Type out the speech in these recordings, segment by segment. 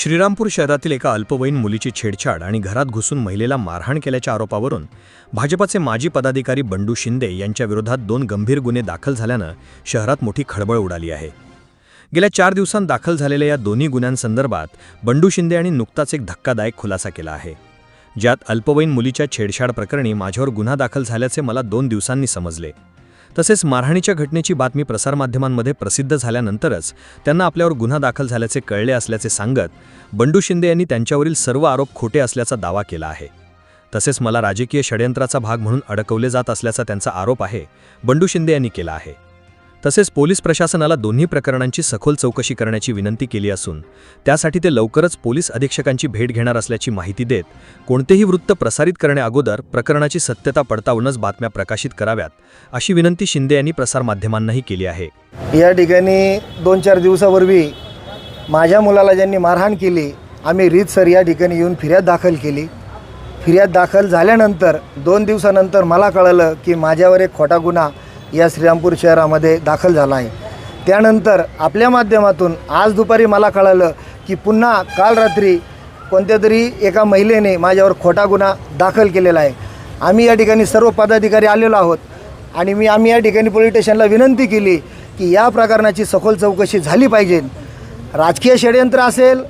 श्रीरामपूर शहरातील एका अल्पवयीन मुलीची छेडछाड आणि घरात घुसून महिलेला मारहाण केल्याच्या आरोपावरून भाजपाचे माजी पदाधिकारी बंडू शिंदे यांच्याविरोधात दोन गंभीर गुन्हे दाखल झाल्यानं शहरात मोठी खळबळ उडाली आहे. गेल्या चार दिवसांत दाखल झालेल्या या दोन्ही गुन्ह्यांसंदर्भात बंडू शिंदे यांनी नुकताच एक धक्कादायक खुलासा केला आहे. ज्यात अल्पवयीन मुलीच्या छेडछाड प्रकरणी माझ्यावर गुन्हा दाखल झाल्याचे मला दोन दिवसांनी समजले. तसेच मारहाणीच्या घटनेची बातमी प्रसारमाध्यमांमध्ये प्रसिद्ध झाल्यानंतरच त्यांना आपल्यावर गुन्हा दाखल झाल्याचे कळले असल्याचे सांगत बंडू शिंदे यांनी त्यांच्यावरील सर्व आरोप खोटे असल्याचा दावा केला आहे. तसेच मला राजकीय षडयंत्राचा भाग म्हणून अडकवले जात असल्याचा त्यांचा आरोप आहे बंडू शिंदे यांनी केला आहे. तसेच पोलीस प्रशासनाला दोन्ही प्रकरणांची सखोल चौकशी करण्याची विनंती केली असून त्यासाठी ते लवकरच पोलीस अधीक्षकांची भेट घेणार असल्याची माहिती देत कोणतेही वृत्त प्रसारित करण्याअगोदर प्रकरणाची सत्यता पडताळूनच बातम्या प्रकाशित कराव्यात अशी विनंती शिंदे यांनी प्रसारमाध्यमांनाही केली आहे. या ठिकाणी दोन चार दिवसापूर्वी माझ्या मुलाला ज्यांनी मारहाण केली आम्ही रीतसर या ठिकाणी येऊन फिर्याद दाखल केली. फिर्याद दाखल झाल्यानंतर दोन दिवसानंतर मला कळलं की माझ्यावर एक खोटा गुन्हा या श्रीरामपूर शहरामध्ये दाखल झाला आहे. त्यानंतर आपल्या माध्यमातून आज दुपारी मला कळलं की पुन्हा काल रात्री कोणत्या तरी एका महिलेने माझ्यावर खोटा गुन्हा दाखल केलेला आहे. आम्ही या ठिकाणी सर्व पदाधिकारी आलेलो आहोत आणि मी आम्ही या ठिकाणी पोलीस स्टेशनला विनंती केली की या प्रकरणाची सखोल चौकशी झाली पाहिजे. राजकीय षडयंत्र असेल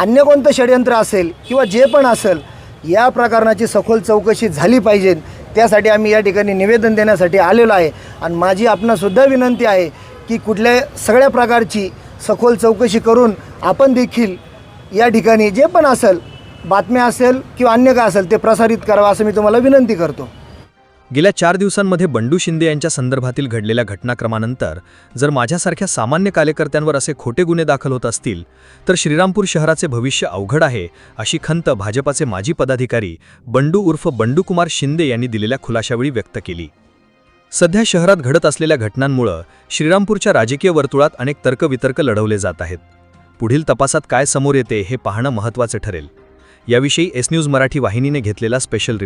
अन्य कोणतं षडयंत्र असेल किंवा जे पण असेल या प्रकरणाची सखोल चौकशी झाली पाहिजे. त्यासाठी आम्ही या ठिकाणी निवेदन देण्यासाठी आलेलो आहे. आणि माझी आपणासुद्धा विनंती आहे की कुठल्या सगळ्या प्रकारची सखोल चौकशी करून आपण देखील या ठिकाणी जे पण असेल बातम्या असेल किंवा अन्य काय असेल ते प्रसारित करावं असं मी तुम्हाला विनंती करतो. गेल्या चार दिवसांमध्ये बंडू शिंदे यांच्या संदर्भातील घडलेल्या घटनाक्रमानंतर जर माझ्यासारख्या सामान्य कार्यकर्त्यांवर असे खोटे गुन्हे दाखल होत असतील तर श्रीरामपूर शहराचे भविष्य अवघड आहे अशी खंत भाजपाचे माजी पदाधिकारी बंडू उर्फ बंडूकुमार शिंदे यांनी दिलेल्या खुलाशावेळी व्यक्त केली. सध्या शहरात घडत असलेल्या घटनांमुळं श्रीरामपूरच्या राजकीय वर्तुळात अनेक तर्कवितर्क लढवले जात आहेत. पुढील तपासात काय समोर येते हे पाहणं महत्त्वाचं ठरेल. याविषयी एस न्यूज मराठी वाहिनीने घेतलेला स्पेशल रिपोर्ट.